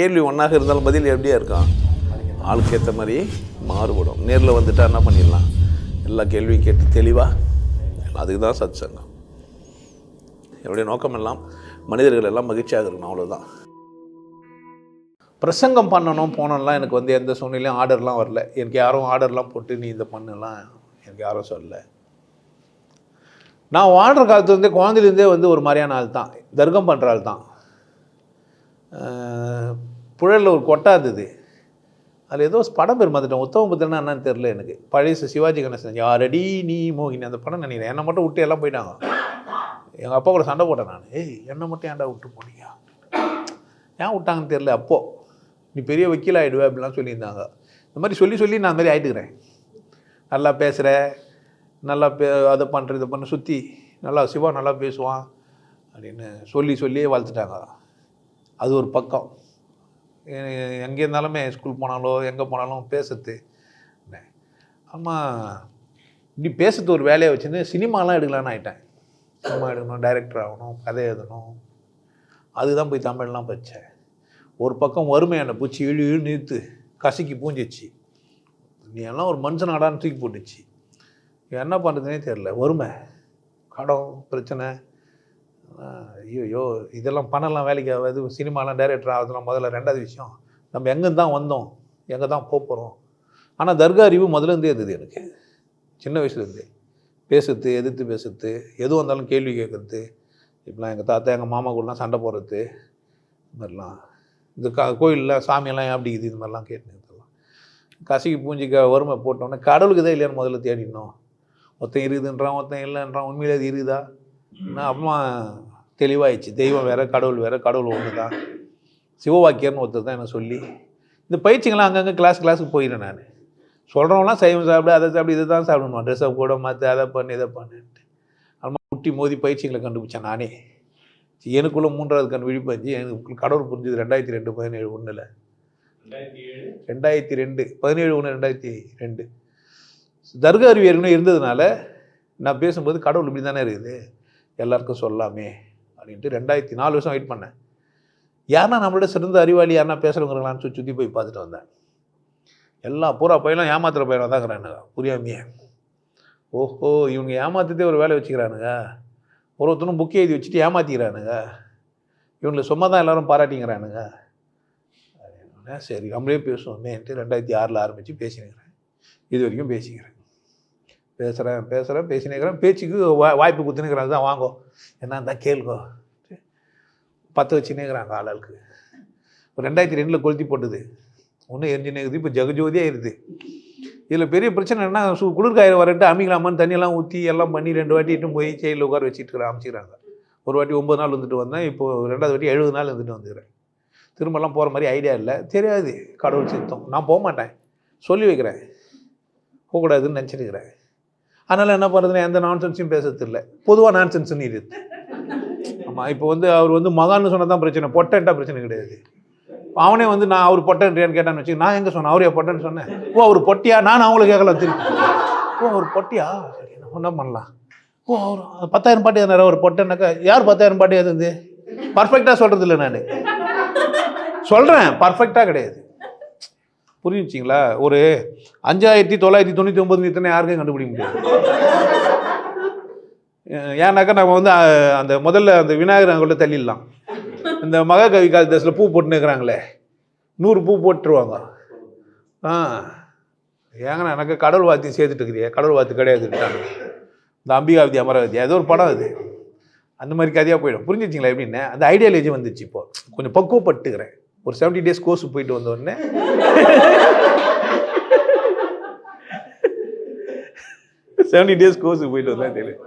கேள்வி ஒன்றாக இருந்தாலும் பதில் எப்படியா இருக்கும்? ஆளுக்கு ஏற்ற மாதிரி மாறுபடும். நேரில் வந்துட்டா என்ன பண்ணிடலாம்? எல்லா கேள்வியும் கேட்டு தெளிவாக அதுக்கு தான் சத் சங்கம் என்னுடைய நோக்கம் எல்லாம் மனிதர்கள் எல்லாம் மகிழ்ச்சியாக இருக்கணும் அவ்வளோதான் பிரசங்கம் பண்ணணும் போனோம்லாம் எனக்கு வந்து எந்த சூழ்நிலையும் ஆர்டர்லாம் வரல. எனக்கு யாரும் ஆர்டர்லாம் போட்டு நீ இதை பண்ணலாம் எனக்கு யாரும் சொல்லல. நான் வாழ்கிற காலத்துலேருந்தே குழந்தையிலேருந்தே வந்து ஒரு மாதிரியான ஆள் தான் தர்க்கம் பண்ணுற ஆள் தான் புழலில் ஒரு கொட்டா இருந்தது அதில் ஏதோ படம் பேர் மாற்றிட்டேன் உத்தம புத்திரனா என்னன்னு தெரில எனக்கு. பழைய சிவாஜி கணேசன் யாரடி நீ மோகினி அந்த படம் நினைக்கிறேன். என்னை மட்டும் விட்டு எல்லாம் போயிட்டாங்க. எங்கள் அப்பா கூட சண்டை போட்டேன் நான். ஏய் என்னை மட்டும் ஏன்டா விட்டு போனீங்க? ஏன் விட்டாங்கன்னு தெரில அப்போது நீ பெரிய வக்கீல் ஆகிடுவே அப்படிலாம் சொல்லியிருந்தாங்க. இந்த மாதிரி சொல்லி சொல்லி நான் அந்த மாதிரி ஆகிட்டுக்கிறேன் நல்லா பேசுகிற நல்லா பே அதை பண்ணுற இதை பண்ண சுற்றி நல்லா சிவா நல்லா பேசுவான் அப்படின்னு சொல்லி சொல்லியே வளர்த்துட்டாங்க அது ஒரு பக்கம். எங்கே இருந்தாலுமே ஸ்கூல் போனாலோ எங்கே போனாலும் பேசுறது. ஆமாம் இப்படி பேசுறது ஒரு வேலையை வச்சுருந்து சினிமாலாம் எடுக்கலான்னு ஆயிட்டேன். சினிமா எடுக்கணும் டைரக்டர் ஆகணும் கதை எழுதணும். அதுதான் போய் தமிழ்லாம் படித்தேன் ஒரு பக்கம் வறுமை என்னை பூச்சி இழு இழு நிறுத்து கசக்கி பூஞ்சிச்சு. நீ எல்லாம் ஒரு மனுஷனாடான்னு தூக்கி போட்டுச்சு. என்ன பண்ணுறதுனே தெரில வறுமை. கடன் பிரச்சனை. ஐயோ இதெல்லாம் பணம்லாம் வேலைக்கு ஆகாது. சினிமாலாம் டைரக்டர் ஆகுதுலாம் முதல்ல ரெண்டாவது விஷயம். நம்ம எங்கே தான் வந்தோம்? எங்கே தான் போக போகிறோம் ஆனால் தர்கா அறிவு முதலேருந்தே இருந்தது எனக்கு. சின்ன வயசுலேருந்தே பேசுறது எதிர்த்து பேசுறது எது வந்தாலும் கேள்வி கேட்குறது இப்படிலாம் எங்கள் தாத்தா எங்கள் மாமா கூடலாம் சண்டை போடுறது இது மாதிரிலாம். இந்த க கோயிலில் சாமியெல்லாம் ஏன் அப்படி இது இது மாதிரிலாம் கேட்டுலாம் கசிக்கு பூஞ்சிக்க வறுமை போட்டோன்னே கடவுளுக்கு தான் இல்லையான்னு முதல்ல தேடினோம். ஒருத்தன் இருக்குதுன்றான் ஒருத்தன் இல்லைன்றான் உண்மையிலே அது இருக்குதா? நான் அப்புறமா தெளிவாயிடுச்சு. தெய்வம் வேறு கடவுள் வேறு கடவுள் ஒன்று தான் சிவவாக்கியர்னு ஒருத்தர் தான் என்ன சொல்லி இந்த பயிற்சிகள்லாம் அங்கங்கே கிளாஸ் கிளாஸுக்கு போயிடுறேன் நான். சொல்கிறவங்களாம் சைவம் சாப்பிடு அதை சாப்பிடு இதை தான் சாப்பிடணும்? ட்ரெஸ்ஸை கூட மாற்று அதை பண்ணு இதை பண்ணுன்ட்டு. அப்புறமா முட்டி மோதி பயிற்சிகளை கண்டுபிடிச்சேன் நானே. எனக்குள்ளே மூன்றாவது கண் விழிப்பாச்சு எனக்கு கடவுள் புரிஞ்சுது ரெண்டாயிரத்தி ரெண்டு பதினேழு ஒன்றில் ரெண்டாயிரத்தி ரெண்டு பதினேழு ஒன்று ரெண்டாயிரத்தி ரெண்டு. தர்கா அறிவு இருந்ததுனால நான் பேசும்போது கடவுள் இப்படி தானே இருக்குது. எல்லாருக்கும் சொல்லாமே அப்படின்ட்டு ரெண்டாயிரத்தி நாலு வருஷம் வெயிட் பண்ணேன். யாருன்னா நம்மளோட சிறந்த அறிவாளி யாருன்னா பேசுகிறவங்களான்னு சுற்றி சுற்றி போய் பார்த்துட்டு வந்தேன். எல்லா பூரா பையனும் ஏமாத்துகிற பையனாக தாங்கிறானுங்க புரியாமையே. ஓஹோ இவங்க ஏமாத்துதே ஒரு வேலை வச்சுக்கிறானுங்க. ஒரு ஒருத்தனும் புக்கை எழுதி வச்சுட்டு ஏமாத்திக்கிறானுங்க. இவங்களை சும்மா தான் எல்லாரும் பாராட்டிங்கிறானுங்க. சரி நம்மளே பேசுவோமேன்ட்டு ரெண்டாயிரத்தி ஆறில் ஆரம்பித்து பேசினுக்கிறேன். இது வரைக்கும் பேசிக்கிறேன். பேசுகிறேன் பேசுகிறேன் பேசினேக்கிறேன் பேச்சுக்கு வா வாய்ப்பு குத்துனுக்கிறாங்க தான் வாங்கோ. என்ன இருந்தால் கேளுங்கோ. பத்து வச்சுனேங்கிறாங்க ஆளுக்கு இப்போ ரெண்டாயிரத்தி ரெண்டில் கொளுத்தி போட்டுது. ஒன்றும் எரிஞ்சுனேக்குது இப்போ ஜெகஜோதியாக இருக்குது. இதில் பெரிய பிரச்சனை என்ன சு குளிர்காயிரம் வரட்டு அமிக்கலாமான்னு தண்ணியெல்லாம் ஊற்றி எல்லாம் பண்ணி ரெண்டு வாட்டி இட்டும் போய் செயலில் உட்கார வச்சுட்டு அமைச்சிக்கிறாங்க. ஒரு வாட்டி ஒம்பது நாள் வந்துட்டு வந்தேன். இப்போ ரெண்டாவது வாட்டி எழுபது நாள் வந்துட்டு வந்துக்கிறேன். திரும்பலாம் போகிற மாதிரி ஐடியா இல்லை. தெரியாது. கடவுள் சித்தம். நான் போக மாட்டேன் சொல்லி வைக்கிறேன். போகக்கூடாதுன்னு நினச்சிருக்கிறேன் அதனால் என்ன பண்ணுறதுன்னு எந்த நான்சென்ஸையும் பேசுறதில்லை. பொதுவாக நான்சென்ஸ்னு இருக்குது. ஆமாம் இப்போ வந்து அவர் வந்து மகான்னு சொன்னால் தான் பிரச்சனை பொட்டன்ட்டா பிரச்சனை கிடையாது. அவனே வந்து நான் அவர் பொட்டன்றியான்னு கேட்டான்னு வச்சு நான் எங்கே சொன்னேன்? அவரே பொட்டன்னு சொன்னேன். ஓ அவர் பொட்டியா? நான் அவங்கள கேட்கலாம் திருப்பி. ஓ அவர் பொட்டியா? சரி நம்ம என்ன பண்ணலாம். ஓ அவர் பத்தாயிரம் பாட்டி எதுனாரு ஒரு பொட்டன்னாக்கா யார் பத்தாயிரம் பாட்டு எது பர்ஃபெக்டாக சொல்கிறது இல்லை நான். சொல்கிறேன் பர்ஃபெக்டாக கிடையாது. புரிஞ்சுச்சிங்களா? ஒரு அஞ்சாயிரத்தி தொள்ளாயிரத்தி தொண்ணூற்றி ஒம்பது இத்தனை யாருக்கும் கண்டுபிடிக்க முடியாது ஏன்னாக்கா நம்ம வந்து அந்த முதல்ல அந்த விநாயகர் அங்கே தள்ளிடலாம். இந்த மகாகவி காளிதாஸில் பூ போட்டுன்னு இருக்கிறாங்களே நூறு பூ போட்டுருவாங்க. ஆ. ஏங்கண்ணா எனக்கு கடவுள் வாத்தி சேர்த்துட்டு இருக்கிறியா. கடவுள் வாத்து கிடையாதுன்ட்டாங்க இந்த அம்பிகாவதி அமராவதி ஏதோ ஒரு படம் அது. அந்த மாதிரி கதையாக போயிடும். புரிஞ்சிச்சிங்களா எப்படின்னு? அந்த ஐடியாலஜி வந்துச்சு இப்போது கொஞ்சம் பக்குவப்பட்டுக்கிறேன். ஒரு செவன்ட்டி டேஸ் கோர்ஸ் போயிட்டு வந்த உடனே செவன்ட்டி டேஸ் கோர்ஸுக்கு போயிட்டு வந்தேன் தெரியும்